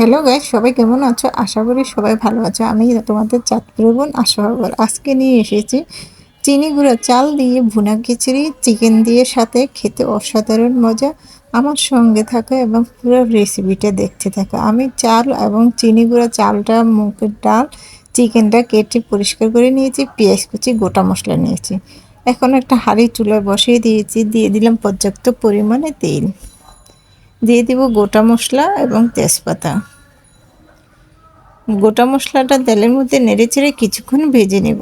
Hello guys সবাই কেমন আছো? আশা করি সবাই ভালো আছো। আমি তোমাদের চাঁদপুরের বোন আশা হবার। আজকে নিয়ে এসেছি চিনি গুঁড়া চাল দিয়ে ভুনা খিচুড়ি চিকেন দিয়ে সাথে খেতে অসাধারণ মজা। আমার সঙ্গে থাকা এবং পুরো রেসিপিটা দেখতে থাকা। আমি চাল এবং চিনি গুঁড়া চালটা মুখের ডাল চিকেনটা কেটে পরিষ্কার করে নিয়েছি, পেঁয়াজ কুচি, গোটা মশলা নিয়েছি। এখন একটা হাঁড়ি চুলায় বসিয়ে দিয়েছি। দিয়ে দিলাম পর্যাপ্ত পরিমাণে তেল। দিয়ে দিব গোটা মশলা এবং তেজপাতা। গোটা মশলাটা তেলের মধ্যে নেড়ে চেড়ে কিছুক্ষণ ভেজে নেব।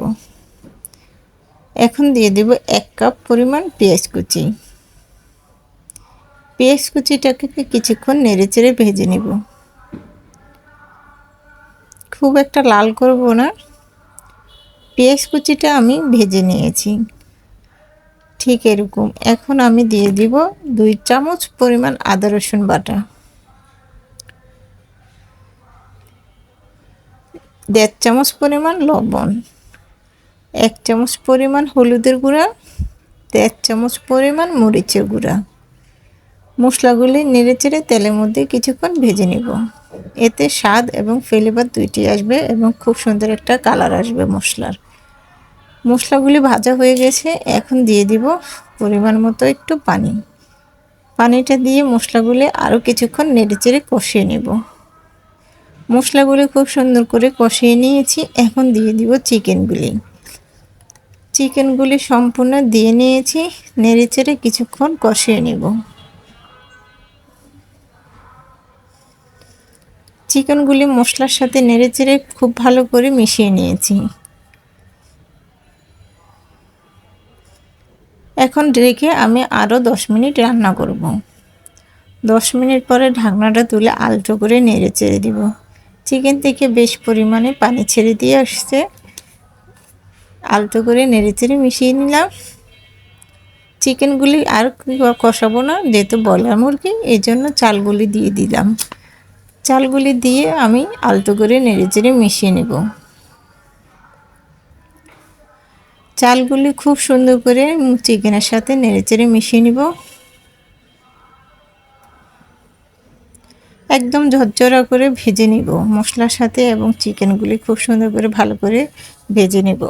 এখন দিয়ে দেব এক কাপ পরিমাণ পেঁয়াজ কুচি। পেঁয়াজ কুচিটাকে কিছুক্ষণ নেড়ে চেড়ে ভেজে নেব। খুব একটা লাল করব না। পেঁয়াজ কুচিটা আমি ভেজে নিয়েছি। ঠিক এরকম। এখন আমি দিয়ে দিব দুই চামচ পরিমাণ আদা রসুন বাটা। দেড় চামচ পরিমাণ লবণ। এক চামচ পরিমাণ হলুদের গুঁড়া। দেড় চামচ পরিমাণ মরিচের গুঁড়া। মশলাগুলি নেড়ে চেড়ে তেলের মধ্যে কিছুক্ষণ ভেজে নিব। এতে স্বাদ এবং ফ্লেভার দুইটি আসবে এবং খুব সুন্দর একটা কালার আসবে মশলার। মশলাগুলি ভাজা হয়ে গেছে, এখন দিয়ে দিব পরিমাণ মতো একটু পানি। পানিটা দিয়ে মশলাগুলি আরও কিছুক্ষণ নেড়েচেড়ে কষিয়ে নেব। মশলাগুলি খুব সুন্দর করে কষিয়ে নিয়েছি, এখন দিয়ে দিব চিকেনগুলি। চিকেনগুলি সম্পূর্ণ দিয়ে নিয়েছি, নেড়েচেড়ে কিছুক্ষণ কষিয়ে নেব। চিকেনগুলি মশলার সাথে নেড়েচেড়ে খুব ভালো করে মিশিয়ে নিয়েছি। এখন রেখে আমি আরও দশ মিনিট রান্না করব। দশ মিনিট পরে ঢাকনাটা তুলে আলটো করে নেড়ে চেড়ে দিব। চিকেন থেকে বেশ পরিমাণে পানি ছেড়ে দিয়ে আসছে। আলটো করে নেড়ে চেড়ে মিশিয়ে নিলাম। চিকেনগুলি আর কষাবো না, যেহেতু বলার মুরগি, এই জন্য চালগুলি দিয়ে দিলাম। চালগুলি দিয়ে আমি আলতো করে নেড়ে চেড়ে মিশিয়ে নেব। চালগুলি খুব সুন্দর করে চিকেনের সাথে নেড়েচেড়ে মিশিয়ে নিব। একদম ঝরঝরা করে ভেজে নিব মশলার সাথে এবং চিকেনগুলি খুব সুন্দর করে ভালো করে ভেজে নিব।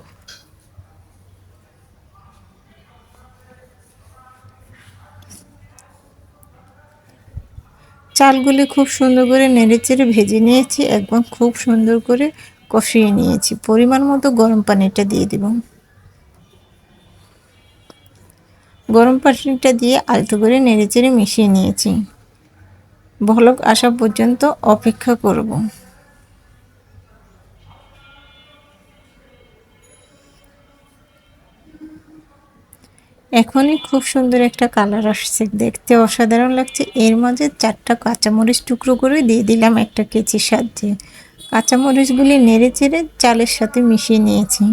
চালগুলি খুব সুন্দর করে নেড়েচেড়ে ভেজে নিয়েছি একদম খুব সুন্দর করে কষিয়ে নিয়েছি। পরিমাণ মতো গরম পানিটা দিয়ে দেব। গরম পানিটা দিয়ে আলতো করে নেড়েচেড়ে মিশিয়ে নিয়েছি। ভলক আসা পর্যন্ত অপেক্ষা করব। এখনই খুব সুন্দর একটা কালার আসছে। দেখতে অসাধারণ লাগছে। এর মাঝে চারটা কাঁচামরিচ টুকরো করে দিয়ে দিলাম একটা কেচির সাহায্যে কাঁচামরিচগুলি নেড়ে চেড়ে চালের সাথে মিশিয়ে নিয়েছি।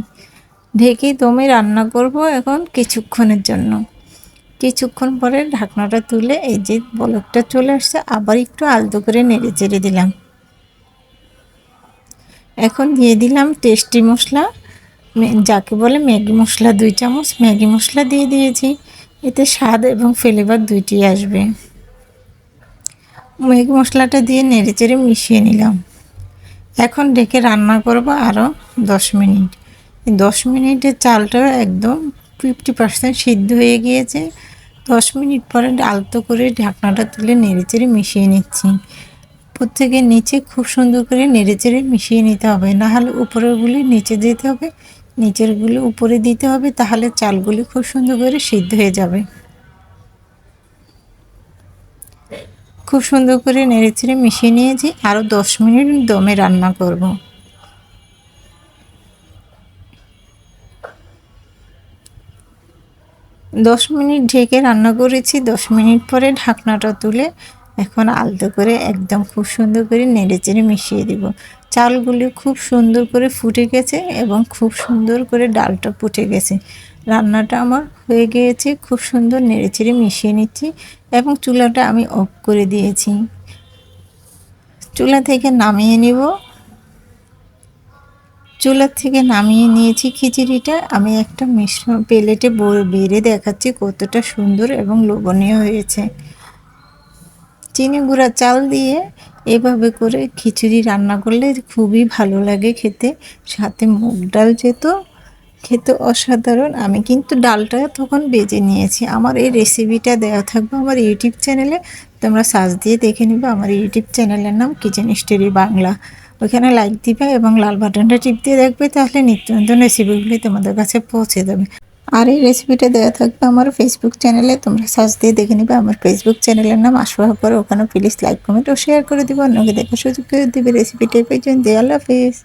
ঢেকে দমে রান্না করব এখন কিছুক্ষণের জন্য। কিছুক্ষণ পরে ঢাকনাটা তুলে এই যে বলকটা চলে আসছে, আবার একটু আলতো করে নেড়ে চেড়ে দিলাম। এখন দিয়ে দিলাম টেস্টি মশলা যাকে বলে ম্যাগি মশলা, দুই চামচ ম্যাগি মশলা দিয়ে দিয়েছি। এতে স্বাদ এবং ফ্লেভার দুইটি আসবে। ম্যাগি মশলাটা দিয়ে নেড়ে চেড়ে মিশিয়ে নিলাম। এখন ডেকে রান্না করব আরও দশ মিনিট। দশ মিনিটের চালটা একদম ফিফটি পার্সেন্ট সিদ্ধ হয়ে গিয়েছে। দশ মিনিট পরে আলতো করে ঢাকনাটা তুলে নেড়েচেড়ে মিশিয়ে নিচ্ছি। প্রত্যেকের নিচে খুব সুন্দর করে নেড়েচেড়ে মিশিয়ে নিতে হবে। না হলে উপরেরগুলি নিচে দিতে হবে, নিচেরগুলো উপরে দিতে হবে, তাহলে চালগুলি খুব সুন্দর করে সিদ্ধ হয়ে যাবে। খুব সুন্দর করে নেড়েচেড়ে মিশিয়ে নিয়েছি। আরও দশ মিনিট দমে রান্না করব। দশ মিনিট ঢেকে রান্না করেছি, দশ মিনিট পরে ঢাকনাটা তুলে এখন আলতো করে একদম খুব সুন্দর করে নেড়ে চেড়ে মিশিয়ে দিব। চালগুলি খুব সুন্দর করে ফুটে গেছে এবং খুব সুন্দর করে ডালটা ফুটে গেছে। রান্নাটা আমার হয়ে গিয়েছে, খুব সুন্দর নেড়ে চেড়ে মিশিয়ে নিচ্ছি এবং চুলাটা আমি অফ করে দিয়েছি। চুলা থেকে নামিয়ে নিব। চুলার থেকে নামিয়ে নিয়েছি খিচুড়িটা। আমি একটা মিশ্রণ প্লেটে বেড়ে দেখাচ্ছি কতটা সুন্দর এবং লোভনীয় হয়েছে। চিনি গুঁড়া চাল দিয়ে এভাবে করে খিচুড়ি রান্না করলে খুবই ভালো লাগে খেতে। সাথে মুগ ডাল যেত খেতে অসাধারণ, আমি কিন্তু ডালটা তখন বেজে নিয়েছি। আমার এই রেসিপিটা দেওয়া থাকবে আমার ইউটিউব চ্যানেলে। তোমরা সার্চ দিয়ে দেখে নিবে। আমার ইউটিউব চ্যানেলের নাম কিচেন স্টোরি বাংলা। ওইখানে লাইক দিবে এবং লাল বাটনটা টিপ দিয়ে দেখবে, তাহলে নিত্য নতুন রেসিপিগুলি তোমাদের কাছে পৌঁছে দেবে। আর এই রেসিপিটা দেওয়া থাকবে আমার ফেসবুক চ্যানেলে তোমরা সার্চ দিয়ে দেখে নিবে আমার ফেসবুক চ্যানেলের নাম আসবা পরে ওখানে প্লিজ লাইক কমেন্ট ও শেয়ার করে দিবে। অন্যকে দেখার সুযোগ করে দিবে রেসিপিটা পর্যন্ত আল্লাহ হাফিজ।